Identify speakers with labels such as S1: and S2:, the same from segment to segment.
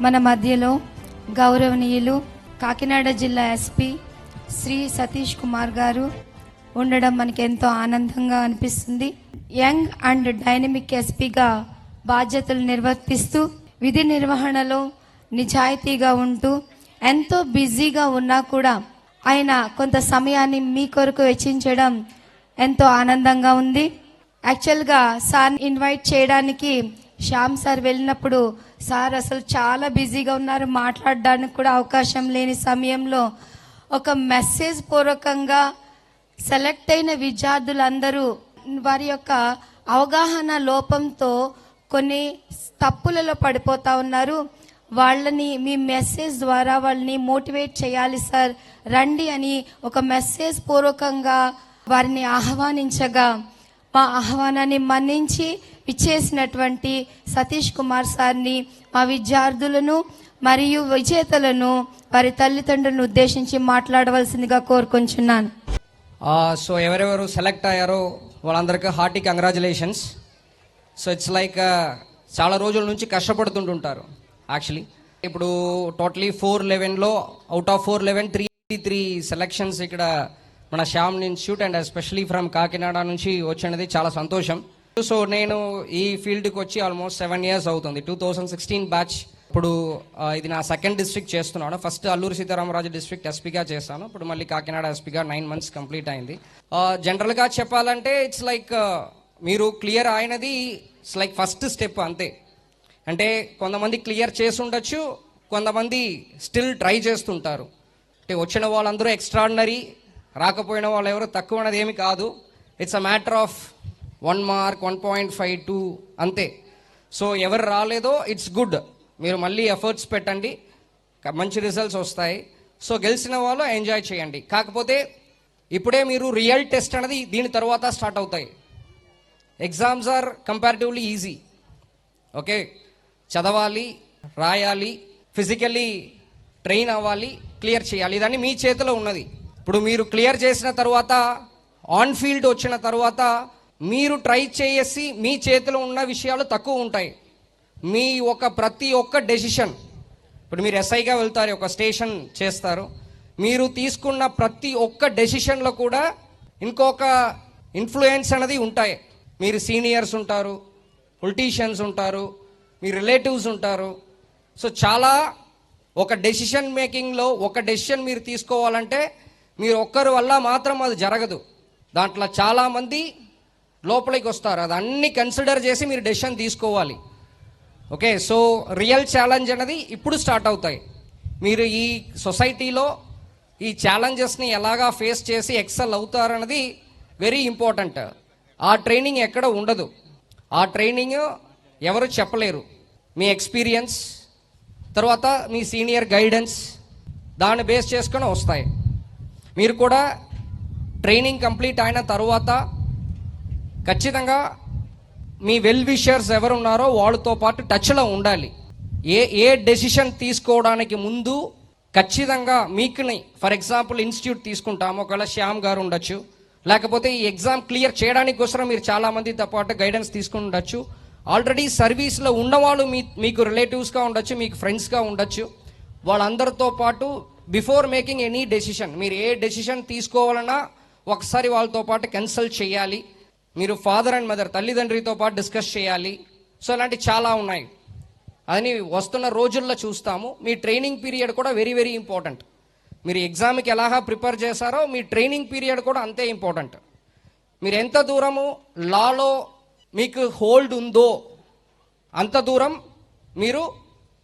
S1: మన మధ్యలో గౌరవనీయులు కాకినాడ జిల్లా ఎస్పీ శ్రీ సతీష్ కుమార్ గారు ఉండడం మనకి ఎంతో ఆనందంగా అనిపిస్తుంది. యంగ్ అండ్ డైనమిక్ ఎస్పీగా బాధ్యతలు నిర్వర్తిస్తూ విధి నిర్వహణలో నిజాయితీగా ఉంటూ ఎంతో బిజీగా ఉన్నా కూడా ఆయన కొంత సమయాన్ని మీ కొరకు వెచ్చించడం ఎంతో ఆనందంగా ఉంది. యాక్చువల్గా సార్ ఇన్వైట్ చేయడానికి శ్యామ్ సార్ వెళ్ళినప్పుడు సార్ అసలు చాలా బిజీగా ఉన్నారు. మాట్లాడడానికి కూడా అవకాశం లేని సమయంలో ఒక మెసేజ్ పూర్వకంగా సెలెక్ట్ అయిన విద్యార్థులందరూ వారి యొక్క అవగాహన లోపంతో కొన్ని తప్పులలో పడిపోతా ఉన్నారు. వాళ్ళని మీ మెసేజ్ ద్వారా వాళ్ళని మోటివేట్ చేయాలి సార్. రండి అని ఒక మెసేజ్ పూర్వకంగా వారిని ఆహ్వానించగా మా ఆహ్వానాన్ని మన్నించి ఇచ్చేసినటువంటి సతీష్ కుమార్ సార్ని మా విద్యార్థులను మరియు విజేతలను వారి తల్లిదండ్రులను ఉద్దేశించి మాట్లాడవలసిందిగా కోరుకుంటున్నాను.
S2: సో ఎవరెవరు సెలెక్ట్ అయ్యారో వాళ్ళందరికీ hearty congratulations. So it's like చాలా రోజుల నుంచి కష్టపడుతుంటుంటారు యాక్చువల్లీ. ఇప్పుడు totally four లెవెన్లో out of four eleven three three selections ఇక్కడ మన Shyam institute and especially from Kakinada నుంచి వచ్చినది చాలా సంతోషం. సో నేను ఈ ఫీల్డ్కి వచ్చి ఆల్మోస్ట్ సెవెన్ ఇయర్స్ అవుతుంది. టూ థౌజండ్ సిక్స్టీన్ బ్యాచ్ ఇప్పుడు ఇది నా సెకండ్ డిస్ట్రిక్ట్ చేస్తున్నాను. ఫస్ట్ అల్లూరు సీతారామరాజు డిస్ట్రిక్ట్ ఎస్పీగా చేశాను ఇప్పుడు మళ్ళీ కాకినాడ ఎస్పీగా నైన్ మంత్స్ కంప్లీట్ అయింది. జనరల్గా చెప్పాలంటే ఇట్స్ లైక్ మీరు క్లియర్ అయినది ఇట్స్ లైక్ ఫస్ట్ స్టెప్ అంతే. అంటే కొంతమంది క్లియర్ చేసి ఉండొచ్చు కొంతమంది స్టిల్ ట్రై చేస్తుంటారు. అంటే వచ్చిన వాళ్ళందరూ ఎక్స్ట్రాడినరీ రాకపోయిన వాళ్ళు ఎవరు తక్కువ అన్నది ఏమి కాదు. It's a matter of one mark one point five two అంతే. సో ఎవరు రాలేదో ఇట్స్ గుడ్ మీరు మళ్ళీ ఎఫర్ట్స్ పెట్టండి. మంచి రిజల్ట్స్ వస్తాయి. సో గెలిచిన వాళ్ళు ఎంజాయ్ చేయండి. కాకపోతే ఇప్పుడే మీరు రియల్ టెస్ట్ అనేది దీని తర్వాత స్టార్ట్ అవుతాయి. Exams are comparatively easy okay చదవాలి రాయాలి ఫిజికల్లీ ట్రైన్ అవ్వాలి క్లియర్ చేయాలి. ఇదన్నీ మీ చేతిలో ఉన్నది. ఇప్పుడు మీరు క్లియర్ చేసిన తర్వాత ఆన్ ఫీల్డ్ వచ్చిన తర్వాత మీరు ట్రై చేసి మీ చేతిలో ఉన్న విషయాలు తక్కువ ఉంటాయి. మీ ఒక ప్రతి ఒక్క డెసిషన్ ఇప్పుడు మీరు ఎస్ఐగా వెళ్తారు ఒక స్టేషన్ చేస్తారు. మీరు తీసుకున్న ప్రతి ఒక్క డెసిషన్లో కూడా ఇంకొక ఇన్ఫ్లుయెన్స్ అనేది ఉంటాయి. మీరు సీనియర్స్ ఉంటారు పొలిటీషియన్స్ ఉంటారు మీ రిలేటివ్స్ ఉంటారు. సో చాలా ఒక డెసిషన్ మేకింగ్లో ఒక డెసిషన్ మీరు తీసుకోవాలంటే మీరు ఒక్కరి వల్ల మాత్రం అది జరగదు. దాంట్లో చాలామంది లోపలికి వస్తారు. అది అన్ని కన్సిడర్ చేసి మీరు డెసిషన్ తీసుకోవాలి. ఓకే సో రియల్ ఛాలెంజ్ అనేది ఇప్పుడు స్టార్ట్ అవుతాయి. మీరు ఈ సొసైటీలో ఈ ఛాలెంజెస్ని ఎలాగా ఫేస్ చేసి ఎక్సెల్ అవుతారన్నది వెరీ ఇంపార్టెంట్ ఆ ట్రైనింగ్ ఎక్కడ ఉండదు. ఆ ట్రైనింగ్ ఎవరు చెప్పలేరు. మీ ఎక్స్పీరియన్స్ తర్వాత మీ సీనియర్ గైడెన్స్ దాన్ని బేస్ చేసుకొని వస్తాయి. మీరు కూడా ట్రైనింగ్ కంప్లీట్ అయిన తర్వాత ఖచ్చితంగా మీ వెల్ విషర్స్ ఎవరున్నారో వాళ్ళతో పాటు టచ్లో ఉండాలి. ఏ ఏ డెసిషన్ తీసుకోవడానికి ముందు ఖచ్చితంగా మీకుని ఫర్ ఎగ్జాంపుల్ ఇన్స్టిట్యూట్ తీసుకుంటాము. ఒకవేళ శ్యామ్ గారు ఉండొచ్చు. లేకపోతే ఈ ఎగ్జామ్ క్లియర్ చేయడానికి కోసం మీరు చాలా మందితో పాటు గైడెన్స్ తీసుకుని ఉండొచ్చు. ఆల్రెడీ సర్వీస్లో ఉన్నవాళ్ళు మీ మీకు రిలేటివ్స్గా ఉండొచ్చు మీకు ఫ్రెండ్స్గా ఉండొచ్చు. వాళ్ళందరితో పాటు బిఫోర్ మేకింగ్ ఎనీ డెసిషన్ మీరు ఏ డెసిషన్ తీసుకోవాలన్నా ఒకసారి వాళ్ళతో పాటు కన్సల్ట్ చేయాలి. మీరు ఫాదర్ అండ్ మదర్ తల్లిదండ్రితో పాటు డిస్కస్ చేయాలి. సో అలాంటి చాలా ఉన్నాయి. అని వస్తున్న రోజుల్లో చూస్తాము. మీ ట్రైనింగ్ పీరియడ్ కూడా వెరీ వెరీ ఇంపార్టెంట్ మీరు ఎగ్జామ్కి ఎలాగా ప్రిపేర్ చేశారో మీ ట్రైనింగ్ పీరియడ్ కూడా అంతే ఇంపార్టెంట్ మీరు ఎంత దూరము లాలో మీకు హోల్డ్ ఉందో అంత దూరం మీరు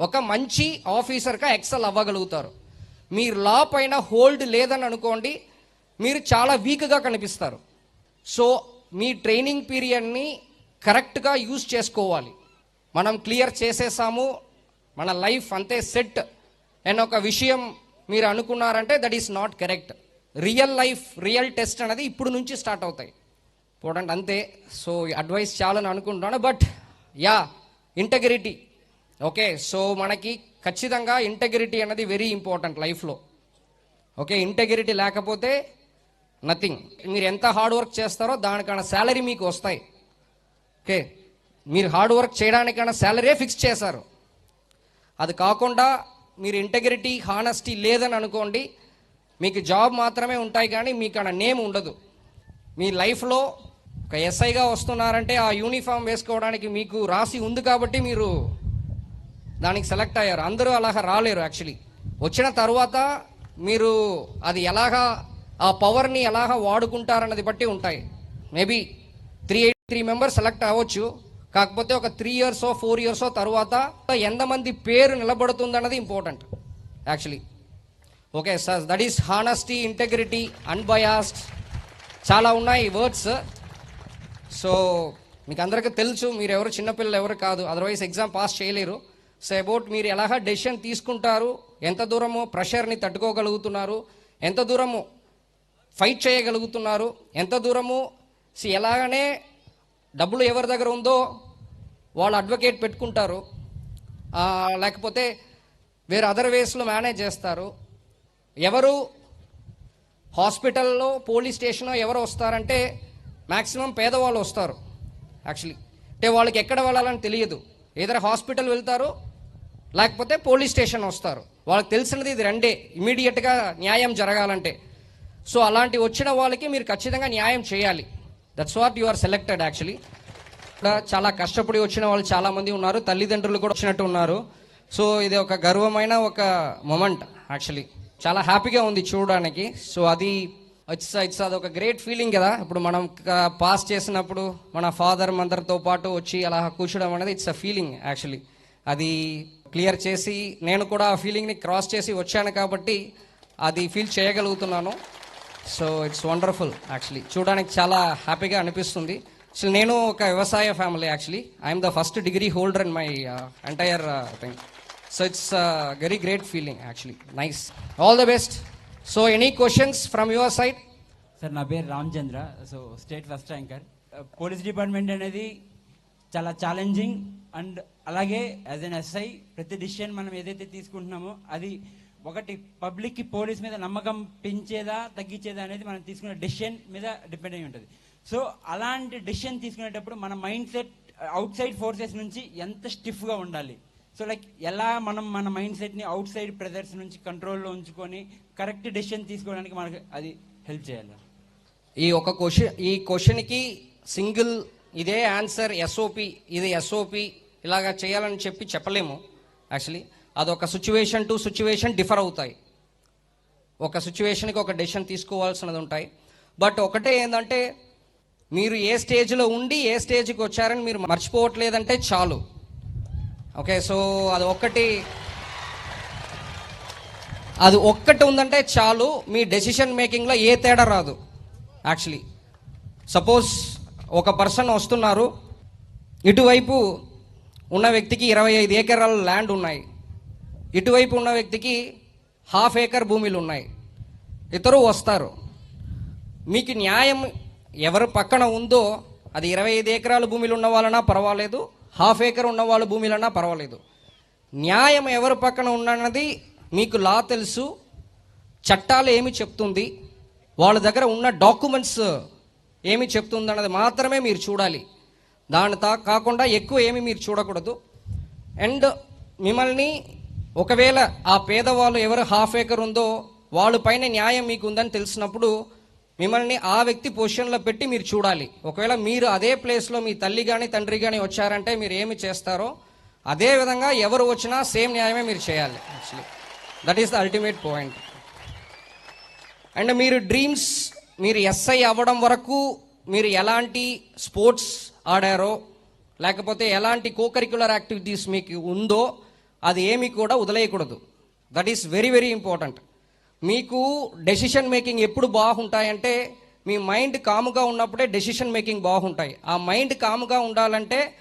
S2: ఒక మంచి ఆఫీసర్గా ఎక్సెల్ అవ్వగలుగుతారు. మీరు లా పైన హోల్డ్ లేదని అనుకోండి మీరు చాలా వీక్గా కనిపిస్తారు. సో మీ ట్రైనింగ్ పీరియడ్ని కరెక్ట్గా యూజ్ చేసుకోవాలి. మనం క్లియర్ చేసేసాము మన లైఫ్ అంతే సెట్ అండ్ ఒక విషయం మీరు అనుకున్నారంటే that is not correct real life real test అనేది ఇప్పుడు నుంచి స్టార్ట్ అవుతాయి. ఇంపార్టెంట్ అంతే. సో అడ్వైస్ చాలని అనుకుంటున్నాను but yeah integrity okay so మనకి ఖచ్చితంగా ఇంటగ్రిటీ అనేది వెరీ ఇంపార్టెంట్ లైఫ్లో. ఓకే ఇంటెగ్రిటీ లేకపోతే నథింగ్ మీరు ఎంత హార్డ్ వర్క్ చేస్తారో దానికన్నా శాలరీ మీకు వస్తాయి. ఓకే మీరు హార్డ్ వర్క్ చేయడానికన్నా శాలరీ ఫిక్స్ చేశారు. అది కాకుండా మీరు ఇంటెగ్రిటీ హానెస్టీ లేదని అనుకోండి మీకు జాబ్ మాత్రమే ఉంటాయి కానీ మీకు అక్కడ నేమ్ ఉండదు. మీ లైఫ్లో ఒక ఎస్ఐగా వస్తున్నారంటే ఆ యూనిఫామ్ వేసుకోవడానికి మీకు రాసి ఉంది కాబట్టి మీరు దానికి సెలెక్ట్ అయ్యారు. అందరూ అలాగా రాలేరు యాక్చువల్లీ వచ్చిన తర్వాత మీరు అది ఎలాగా ఆ పవర్ని ఎలాగా వాడుకుంటారన్నది బట్టి ఉంటాయి. Maybe three eight three members select అవ్వచ్చు. కాకపోతే ఒక త్రీ ఇయర్సో ఫోర్ ఇయర్సో తర్వాత ఎంతమంది పేరు నిలబడుతుందన్నది important actually okay sir that is honesty integrity unbiased చాలా ఉన్నాయి వర్డ్స్ సో మీకు అందరికీ తెలుసు మీరు ఎవరు చిన్నపిల్లలు ఎవరు కాదు. అదర్వైజ్ ఎగ్జామ్ పాస్ చేయలేరు. సో అబౌట్ మీరు ఎలా డెసిషన్ తీసుకుంటారు? ఎంత దూరము ప్రెషర్ని తట్టుకోగలుగుతున్నారు? ఎంత దూరము ఫైట్ చేయగలుగుతున్నారు? ఎంత దూరము సి ఎలాగనే డబ్బులు ఎవరి దగ్గర ఉందో వాళ్ళు అడ్వకేట్ పెట్టుకుంటారు. లేకపోతే వేరే అదర్ వేస్లో మేనేజ్ చేస్తారు. ఎవరు హాస్పిటల్లో పోలీస్ స్టేషన్లో ఎవరు వస్తారంటే మ్యాక్సిమం పేదవాళ్ళు వస్తారు. యాక్చువల్లీ అంటే వాళ్ళకి ఎక్కడ వెళ్ళాలని తెలియదు. ఏదైనా హాస్పిటల్ వెళ్తారు లేకపోతే పోలీస్ స్టేషన్ వస్తారు. వాళ్ళకి తెలిసినది ఇది రెండే. ఇమీడియట్గా న్యాయం జరగాలంటే. సో అలాంటి వచ్చిన వాళ్ళకి మీరు ఖచ్చితంగా న్యాయం చేయాలి. That's what you are selected actually చాలా కష్టపడి వచ్చిన వాళ్ళు చాలామంది ఉన్నారు. తల్లిదండ్రులు కూడా వచ్చినట్టు ఉన్నారు. సో ఇది ఒక గర్వమైన ఒక మొమెంట్ యాక్చువల్లీ చాలా హ్యాపీగా ఉంది చూడడానికి. సో అది ఇట్స్ ఇట్స్ అది ఒక గ్రేట్ ఫీలింగ్ కదా. ఇప్పుడు మనం పాస్ చేసినప్పుడు మన ఫాదర్ మదర్తో పాటు వచ్చి అలా కూర్చోడం అనేది ఇట్స్ అ ఫీలింగ్ యాక్చువల్లీ అది క్లియర్ చేసి నేను కూడా ఆ ఫీలింగ్ని క్రాస్ చేసి వచ్చాను కాబట్టి అది ఫీల్ చేయగలుగుతున్నాను. So it's wonderful actually. చూడడానికి చాలా హ్యాపీగా అనిపిస్తుంది. సో నేను ఒక వ్యవసాయ family actually. I'm the first degree holder in my entire thing. So it's very great feeling actually. Nice. All the best so any questions from your side
S3: sir నా పేరు Ramachandra. So state first ranker. Police department అనేది చాలా challenging and అలాగే as an SI ప్రతి decision మనం ఏదైతే తీసుకుంటున్నామో అది ఒకటి పబ్లిక్కి పోలీస్ మీద నమ్మకం పెంచేదా తగ్గించేదా అనేది మనం తీసుకునే డెసిషన్ మీద డిపెండ్ అయి ఉంటుంది. సో అలాంటి డెసిషన్ తీసుకునేటప్పుడు మన mindset outside forces నుంచి ఎంత స్టిఫ్గా ఉండాలి? సో లైక్ ఎలా మనం మన మైండ్ సెట్ని అవుట్ సైడ్ ప్రెజర్స్ నుంచి కంట్రోల్లో ఉంచుకొని కరెక్ట్ డెసిషన్ తీసుకోవడానికి మనకు అది హెల్ప్ చేయాలి?
S2: ఈ ఒక క్వశ్చన్ ఈ క్వశ్చన్కి సింగిల్ ఇదే ఆన్సర్ ఎస్ఓపి ఇది ఎస్ఓపి ఇలాగా చేయాలని చెప్పి చెప్పలేము. యాక్చువల్లీ అదొక సిచ్యువేషన్ టు సిచ్యువేషన్ డిఫర్ అవుతాయి. ఒక సిచ్యువేషన్కి ఒక డెసిషన్ తీసుకోవాల్సినది ఉంటాయి. బట్ ఒకటే ఏంటంటే మీరు ఏ స్టేజ్లో ఉండి ఏ స్టేజ్కి వచ్చారని మీరు మర్చిపోవట్లేదంటే చాలు. ఓకే సో అది ఒక్కటి అది ఒక్కటి ఉందంటే చాలు మీ డెసిషన్ మేకింగ్లో ఏ తేడా రాదు. యాక్చువల్లీ సపోజ్ ఒక పర్సన్ వస్తున్నారు ఇటువైపు ఉన్న వ్యక్తికి ఇరవై ఐదు ఏకరాల ల్యాండ్ ఉన్నాయి. ఇటువైపు ఉన్న వ్యక్తికి హాఫ్ ఏకర్ భూమిలు ఉన్నాయి. ఇద్దరు వస్తారు. మీకు న్యాయం ఎవరు పక్కన ఉందో అది ఇరవై ఐదు ఎకరాల భూమిలు ఉన్న వాళ్ళనా పర్వాలేదు హాఫ్ ఏకర్ ఉన్న వాళ్ళ భూమిలన్నా పర్వాలేదు. న్యాయం ఎవరి పక్కన ఉన్నది మీకు లా తెలుసు చట్టాలు ఏమి చెప్తుంది వాళ్ళ దగ్గర ఉన్న డాక్యుమెంట్స్ ఏమి చెప్తుంది అన్నది మాత్రమే మీరు చూడాలి. దాని తా కాకుండా ఎక్కువ ఏమి మీరు చూడకూడదు. అండ్ మిమ్మల్ని ఒకవేళ ఆ పేదవాళ్ళు ఎవరు హాఫ్ ఏకర్ ఉందో వాళ్ళ పైన న్యాయం మీకు ఉందని తెలిసినప్పుడు మిమ్మల్ని ఆ వ్యక్తి పొజిషన్లో పెట్టి మీరు చూడాలి. ఒకవేళ మీరు అదే ప్లేస్లో మీ తల్లి కానీ తండ్రి కానీ వచ్చారంటే మీరు ఏమి చేస్తారో అదే విధంగా ఎవరు వచ్చినా సేమ్ న్యాయమే మీరు చేయాలి actually that is the ultimate point and మీరు డ్రీమ్స్ మీరు ఎస్ఐ అవ్వడం వరకు మీరు ఎలాంటి స్పోర్ట్స్ ఆడారో? లేకపోతే ఎలాంటి కోకరిక్యులర్ యాక్టివిటీస్ మీకు ఉందో అది ఏమి కూడా వదిలేయకూడదు. That is very very important మీకు డెసిషన్ మేకింగ్ ఎప్పుడు బాగుంటాయంటే మీ మైండ్ కాముగా ఉన్నప్పుడే డెసిషన్ మేకింగ్ బాగుంటాయి. ఆ మైండ్ కాముగా ఉండాలంటే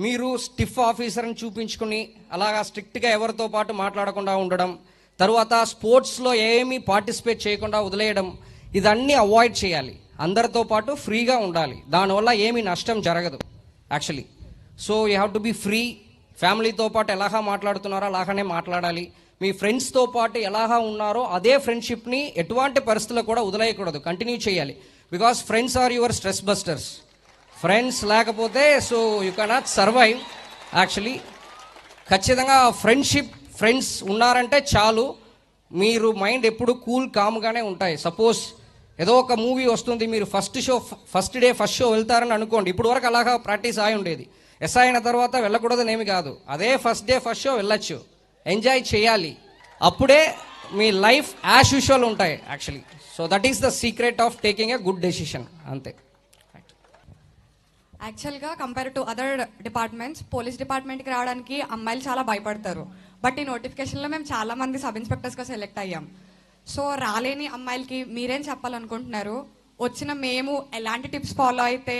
S2: మీరు స్టిఫ్ ఆఫీసర్ని చూపించుకుని అలాగా స్ట్రిక్ట్గా ఎవరితో పాటు మాట్లాడకుండా ఉండడం తరువాత స్పోర్ట్స్లో ఏమీ పార్టిసిపేట్ చేయకుండా వదిలేయడం ఇదన్నీ అవాయిడ్ చేయాలి. అందరితో పాటు ఫ్రీగా ఉండాలి. దానివల్ల ఏమీ నష్టం జరగదు actually so you have to be free ఫ్యామిలీతో పాటు ఎలాగా మాట్లాడుతున్నారో అలాగనే మాట్లాడాలి. మీ ఫ్రెండ్స్తో పాటు ఎలాగా ఉన్నారో అదే ఫ్రెండ్షిప్ని ఎటువంటి పరిస్థితుల్లో కూడా వదిలేయకూడదు. కంటిన్యూ చేయాలి. Because friends are your stress busters friends లేకపోతే so you cannot survive actually ఖచ్చితంగా ఫ్రెండ్షిప్ ఫ్రెండ్స్ ఉన్నారంటే చాలు. మీరు మైండ్ ఎప్పుడు కూల్ కామ్గానే ఉంటాయి. సపోజ్ ఏదో ఒక మూవీ వస్తుంది మీరు first show first day first show వెళ్తారని అనుకోండి. ఇప్పుడు వరకు అలాగా ప్రాక్టీస్ అయి ఉండేది. ఎస్ అయిన తర్వాత వెళ్ళకూడదని ఏమి కాదు. అదే ఫస్ట్ డే ఫస్ట్ షో వెళ్ళచ్చు. ఎంజాయ్ చేయాలి. అప్పుడే మీ లైఫ్ యాజ్ యూజువల్ ఉంటాయి actually so that is the secret of taking a good decision అంతే.
S4: యాక్చువల్గా compare to other departments police డిపార్ట్మెంట్కి రావడానికి అమ్మాయిలు చాలా భయపడతారు. బట్ ఈ నోటిఫికేషన్లో మేము చాలా మంది సబ్ ఇన్స్పెక్టర్స్గా సెలెక్ట్ అయ్యాం. సో రాలేని అమ్మాయిలకి మీరేం చెప్పాలనుకుంటున్నారు? వచ్చిన మేము ఎలాంటి టిప్స్ ఫాలో అయితే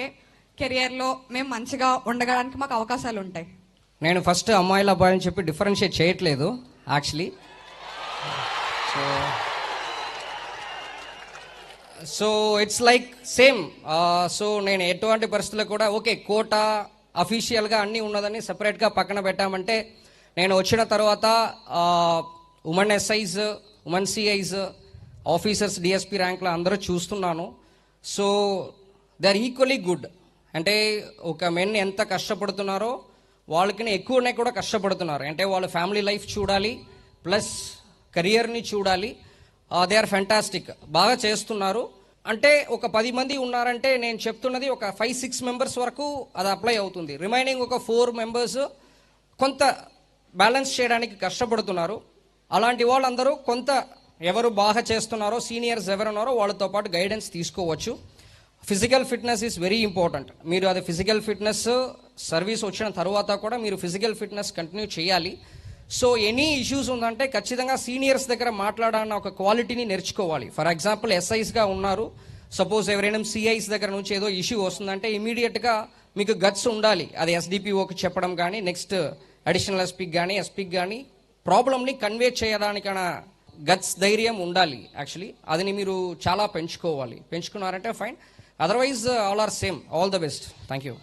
S4: కెరియర్లో మేము మంచిగా ఉండగడానికి మాకు అవకాశాలు ఉంటాయి?
S2: నేను ఫస్ట్ అమ్మాయిల అబ్బాయిని చెప్పి డిఫరెన్షియేట్ చేయట్లేదు actually so so it's like same so నేను ఎటువంటి పరిస్థితుల్లో కూడా ఓకే కోట అఫీషియల్గా అన్నీ ఉన్నదని సెపరేట్గా పక్కన పెట్టామంటే నేను వచ్చిన తర్వాత women SIs women CIs officers DSP ర్యాంక్లో అందరూ చూస్తున్నాను. So they are equally good అంటే ఒక మెన్ ఎంత కష్టపడుతున్నారో వాళ్ళకి ఎక్కువనే కూడా కష్టపడుతున్నారు. అంటే వాళ్ళ ఫ్యామిలీ లైఫ్ చూడాలి ప్లస్ కెరియర్ని చూడాలి. దే ఆర్ ఫ్యాంటాస్టిక్ బాగా చేస్తున్నారు. అంటే ఒక పది మంది ఉన్నారంటే నేను చెప్తున్నది ఒక ఫైవ్ సిక్స్ మెంబర్స్ వరకు అది అప్లై అవుతుంది. రిమైనింగ్ ఒక ఫోర్ మెంబర్స్ కొంత బ్యాలెన్స్ చేయడానికి కష్టపడుతున్నారు. అలాంటి వాళ్ళందరూ కొంత ఎవరు బాగా చేస్తున్నారో సీనియర్స్ ఎవరున్నారో వాళ్ళతో పాటు గైడెన్స్ తీసుకోవచ్చు. Physical fitness is very important మీరు అది ఫిజికల్ ఫిట్నెస్ సర్వీస్ వచ్చిన తర్వాత కూడా మీరు ఫిజికల్ ఫిట్నెస్ కంటిన్యూ చేయాలి. సో ఎనీ ఇష్యూస్ ఉందంటే ఖచ్చితంగా సీనియర్స్ దగ్గర మాట్లాడాలన్న ఒక క్వాలిటీని నేర్చుకోవాలి. ఫర్ ఎగ్జాంపుల్ ఎస్ఐస్గా ఉన్నారు. సపోజ్ ఎవరైనా సిఐస్ దగ్గర నుంచి ఏదో ఇష్యూ వస్తుందంటే ఇమీడియట్గా మీకు గట్స్ ఉండాలి. అది ఎస్డిపిఓకి చెప్పడం కానీ నెక్స్ట్ అడిషనల్ ఎస్పీకి కానీ ఎస్పీకి కానీ ప్రాబ్లమ్ని కన్వే చేయడానికైనా గట్స్ ధైర్యం ఉండాలి యాక్చువల్లీ అదిని మీరు చాలా పెంచుకోవాలి. పెంచుకున్నారంటే fine. Otherwise all are same all the best thank you